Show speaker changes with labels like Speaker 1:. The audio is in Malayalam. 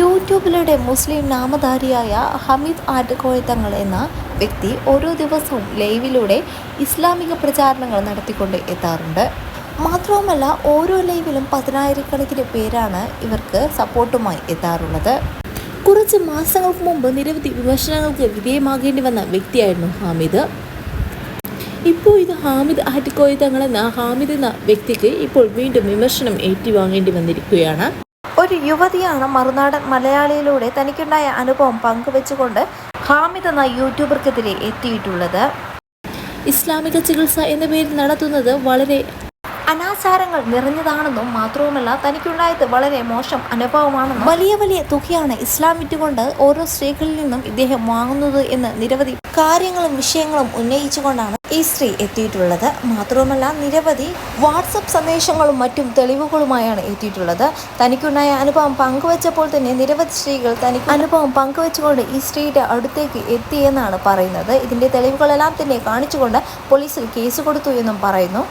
Speaker 1: യൂട്യൂബിലൂടെ മുസ്ലിം നാമധാരിയായ ഹമീദ് ആറ്റുകോയത്തങ്ങൾ എന്ന വ്യക്തി ഓരോ ദിവസവും ലൈവിലൂടെ ഇസ്ലാമിക പ്രചാരണങ്ങൾ നടത്തിക്കൊണ്ട് എത്താറുണ്ട്. മാത്രവുമല്ല ഓരോ ലൈവിലും പതിനായിരക്കണക്കിന് പേരാണ് ഇവർക്ക് സപ്പോർട്ടുമായി എത്താറുള്ളത്. കുറച്ച് മാസങ്ങൾക്ക് മുമ്പ് നിരവധി വിമർശനങ്ങൾക്ക് വിധേയമാകേണ്ടി വന്ന വ്യക്തിയായിരുന്നു ഹാമിദ്. ഇപ്പോൾ ഇത് ഹാമിദ് ആറ്റിക്കോയ തങ്ങളെന്ന ഹാമിദ് എന്ന വ്യക്തിക്ക് ഇപ്പോൾ വീണ്ടും വിമർശനം ഏറ്റുവാങ്ങേണ്ടി വന്നിരിക്കുകയാണ്. ഒരു യുവതിയാണ് മറുനാടൻ മലയാളിയിലൂടെ തനിക്കുണ്ടായ അനുഭവം പങ്കുവെച്ചുകൊണ്ട് ഹാമിദ് എന്ന യൂട്യൂബർക്കെതിരെ എത്തിയിട്ടുള്ളത്. ഇസ്ലാമിക ചികിത്സ എന്ന പേരിൽ നടത്തുന്നത് വളരെ അനാചാരങ്ങൾ നിറഞ്ഞതാണെന്നും മാത്രവുമല്ല തനിക്കുണ്ടായത് വളരെ മോശം അനുഭവമാണെന്നും വലിയ വലിയ തുകയാണ് ഇസ്ലാം വിറ്റുകൊണ്ട് ഓരോ സ്ത്രീകളിൽ നിന്നും ഇദ്ദേഹം വാങ്ങുന്നത് എന്ന് നിരവധി കാര്യങ്ങളും വിഷയങ്ങളും ഉന്നയിച്ചുകൊണ്ടാണ് ഈ സ്ത്രീ എത്തിയിട്ടുള്ളത്. മാത്രവുമല്ല നിരവധി വാട്സപ്പ് സന്ദേശങ്ങളും മറ്റും തെളിവുകളുമായാണ് എത്തിയിട്ടുള്ളത്. തനിക്കുണ്ടായ അനുഭവം പങ്കുവച്ചപ്പോൾ തന്നെ നിരവധി സ്ത്രീകൾ തനിക്ക് അനുഭവം പങ്കുവച്ചുകൊണ്ട് ഈ സ്ത്രീയുടെ അടുത്തേക്ക് എത്തിയെന്നാണ് പറയുന്നത്. ഇതിന്റെ തെളിവുകളെല്ലാം തന്നെ കാണിച്ചുകൊണ്ട് പോലീസിൽ കേസ് കൊടുത്തു എന്നും പറയുന്നു.